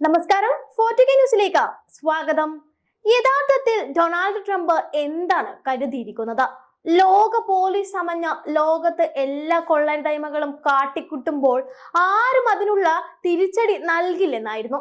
നമസ്കാരം ഫോർട്ടിക ന്യൂസിലേക്ക് സ്വാഗതം. യഥാർത്ഥത്തിൽ ഡൊണാൾഡ് ട്രംപ് എന്താണ് കരുതിയിരിക്കുന്നത്? ലോക പോലീസ് സമഞ്ഞ ലോകത്ത് എല്ലാ കൊള്ളരുതായ്മകളും കാട്ടിക്കുട്ടുമ്പോൾ ആരും അതിനുള്ള തിരിച്ചടി നൽകില്ലെന്നായിരുന്നു.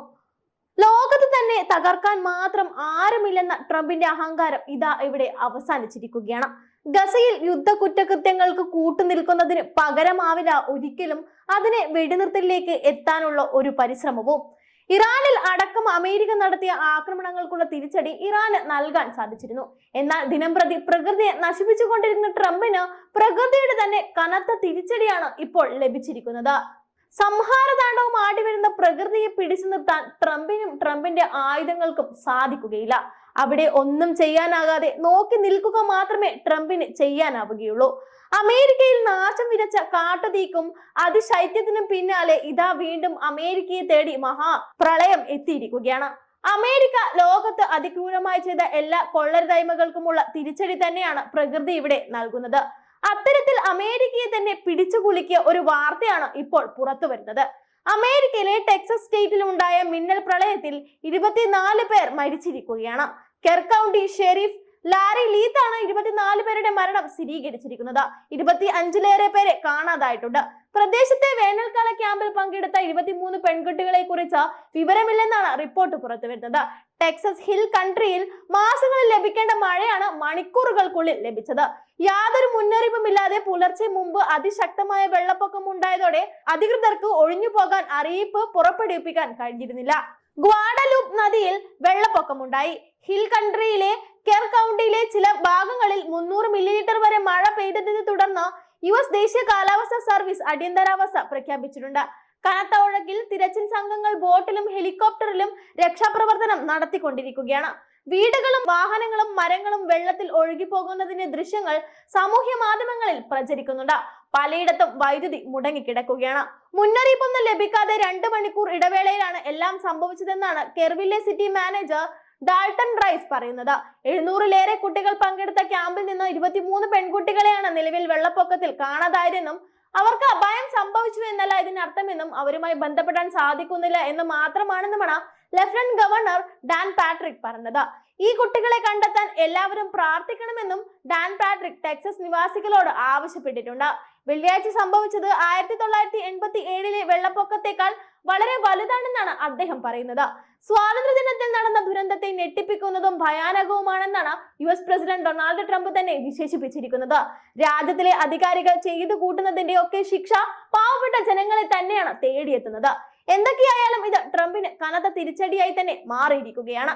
ലോകത്ത് തന്നെ തകർക്കാൻ മാത്രം ആരുമില്ലെന്ന ട്രംപിന്റെ അഹങ്കാരം ഇതാ ഇവിടെ അവസാനിച്ചിരിക്കുകയാണ്. ഗസയിൽ യുദ്ധ കുറ്റകൃത്യങ്ങൾക്ക് കൂട്ടുനിൽക്കുന്നതിന് പകരമാവില്ല ഒരിക്കലും അതിനെ വെടിനിർത്തലിലേക്ക് എത്താനുള്ള ഒരു പരിശ്രമവും. ഇറാനിൽ അടക്കം അമേരിക്ക നടത്തിയ ആക്രമണങ്ങൾക്കുള്ള തിരിച്ചടി ഇറാന് നൽകാൻ സാധിച്ചിരുന്നു. എന്നാൽ ദിനംപ്രതി പ്രകൃതിയെ നശിപ്പിച്ചുകൊണ്ടിരിക്കുന്ന ട്രംപിന് പ്രകൃതിയുടെ തന്നെ കനത്ത തിരിച്ചടിയാണ് ഇപ്പോൾ ലഭിച്ചിരിക്കുന്നത്. സംഹാരതാണ്ഡവം ആടി വരുന്ന പ്രകൃതിയെ പിടിച്ചു നിർത്താൻ ട്രംപിനും ട്രംപിന്റെ ആയുധങ്ങൾക്കും സാധിക്കുകയില്ല. അവിടെ ഒന്നും ചെയ്യാനാകാതെ നോക്കി നിൽക്കുക മാത്രമേ ട്രംപിന് ചെയ്യാനാവുകയുള്ളൂ. അമേരിക്കയിൽ നാശം വിതച്ച കാട്ടുതീക്കും അതിശൈത്യത്തിനും പിന്നാലെ ഇതാ വീണ്ടും അമേരിക്കയെ തേടി മഹാ പ്രളയം എത്തിയിരിക്കുകയാണ്. അമേരിക്ക ലോകത്ത് അതിക്രൂരമായി ചെയ്ത എല്ലാ കൊള്ളരുതായ്മകൾക്കുമുള്ള തിരിച്ചടി തന്നെയാണ് പ്രകൃതി ഇവിടെ നൽകുന്നത്. അത്തരത്തിൽ അമേരിക്കയെ തന്നെ പിടിച്ചുകുലുക്കിയ ഒരു വാർത്തയാണ് ഇപ്പോൾ പുറത്തു വരുന്നത്. അമേരിക്കയിലെ ടെക്സസ് സ്റ്റേറ്റിൽ ഉണ്ടായ മിന്നൽ പ്രളയത്തിൽ ഇരുപത്തിനാല് പേർ മരിച്ചിരിക്കുകയാണ്. കെർ ഷെരീഫ് ലാരി ലീത്താണ് ഇരുപത്തിനാല് പേരുടെ മരണം സ്ഥിരീകരിച്ചിരിക്കുന്നത്. ഇരുപത്തി അഞ്ചിലേറെ പേരെ കാണാതായിട്ടുണ്ട്. പ്രദേശത്തെ വേനൽക്കാല ക്യാമ്പിൽ പങ്കെടുത്ത ഇരുപത്തിമൂന്ന് പെൺകുട്ടികളെ കുറിച്ച് വിവരമില്ലെന്നാണ് റിപ്പോർട്ട് പുറത്തു വരുന്നത്. ടെക്സസ് ഹിൽ കൺട്രിയിൽ മാസങ്ങളിൽ ലഭിക്കേണ്ട മഴയാണ് മണിക്കൂറുകൾക്കുള്ളിൽ ലഭിച്ചത്. യാതൊരു മുന്നറിയിപ്പുമില്ലാതെ പുലർച്ചെ മുമ്പ് അതിശക്തമായ വെള്ളപ്പൊക്കം ഉണ്ടായതോടെ അധികൃതർക്ക് ഒഴിഞ്ഞു പോകാൻ അറിയിപ്പ് പുറപ്പെടുവിപ്പിക്കാൻ കഴിഞ്ഞിരുന്നില്ല. ഗ്വാഡലൂപ്പ് നദിയിൽ വെള്ളപ്പൊക്കമുണ്ടായി. ഹിൽ കൺട്രിയിലെ കെർ കൗണ്ടിയിലെ ചില ഭാഗങ്ങളിൽ മുന്നൂറ് മില്ലിമീറ്റർ വരെ മഴ പെയ്തതിനെ തുടർന്ന് യു എസ് ദേശീയ കാലാവസ്ഥാ സർവീസ് അടിയന്തരാവസ്ഥ പ്രഖ്യാപിച്ചിട്ടുണ്ട്. കനത്ത തിരച്ചിൽ സംഘങ്ങൾ ബോട്ടിലും ഹെലികോപ്റ്ററിലും രക്ഷാപ്രവർത്തനം നടത്തിക്കൊണ്ടിരിക്കുകയാണ്. വീടുകളും വാഹനങ്ങളും മരങ്ങളും വെള്ളത്തിൽ ഒഴുകിപ്പോകുന്നതിന്റെ ദൃശ്യങ്ങൾ സാമൂഹ്യ മാധ്യമങ്ങളിൽ പ്രചരിക്കുന്നുണ്ട്. പലയിടത്തും വൈദ്യുതി മുടങ്ങിക്കിടക്കുകയാണ്. മുന്നറിയിപ്പൊന്നും ലഭിക്കാതെ രണ്ട് മണിക്കൂർ ഇടവേളയിലാണ് എല്ലാം സംഭവിച്ചതെന്നാണ് Kerrville city manager Dalton Rice പറയുന്നത്. എഴുന്നൂറിലേറെ കുട്ടികൾ പങ്കെടുത്ത ക്യാമ്പിൽ നിന്ന് ഇരുപത്തിമൂന്ന് പെൺകുട്ടികളെയാണ് നിലവിൽ വെള്ളപ്പൊക്കത്തിൽ കാണാതായതെന്നും അവർക്ക് അപായം സംഭവിച്ചു എന്നല്ല ഇതിനർത്ഥമെന്നും അവരുമായി ബന്ധപ്പെടാൻ സാധിക്കുന്നില്ല എന്ന് മാത്രമാണെന്നുമാണ് ലഫ്റ്റനന്റ് ഗവർണർ ഡാൻ പാട്രിക് പറഞ്ഞത്. ഈ കുട്ടികളെ കണ്ടെത്താൻ എല്ലാവരും പ്രാർത്ഥിക്കണമെന്നും ഡാൻ പാട്രിക് ടെക്സസ് നിവാസികളോട് ആവശ്യപ്പെട്ടിട്ടുണ്ട്. വെള്ളിയാഴ്ച സംഭവിച്ചത് ആയിരത്തി തൊള്ളായിരത്തി എൺപത്തി ഏഴിലെ വെള്ളപ്പൊക്കത്തെക്കാൾ വളരെ വലുതാണെന്നാണ് അദ്ദേഹം പറയുന്നത്. സ്വാതന്ത്ര്യ ദിനത്തിൽ നടന്ന ദുരന്തത്തെ ഞെട്ടിപ്പിക്കുന്നതും ഭയാനകവുമാണെന്നാണ് U S president Donald Trump തന്നെ വിശേഷിപ്പിച്ചിരിക്കുന്നത്. രാജ്യത്തിലെ അധികാരികൾ ചെയ്തു കൂട്ടുന്നതിന്റെ ഒക്കെ ശിക്ഷ പാവപ്പെട്ട ജനങ്ങളെ തന്നെയാണ് തേടിയെത്തുന്നത്. എന്തൊക്കെയായാലും ഇത് ട്രംപിന് കനത്ത തിരിച്ചടിയായി തന്നെ മാറിയിരിക്കുകയാണ്.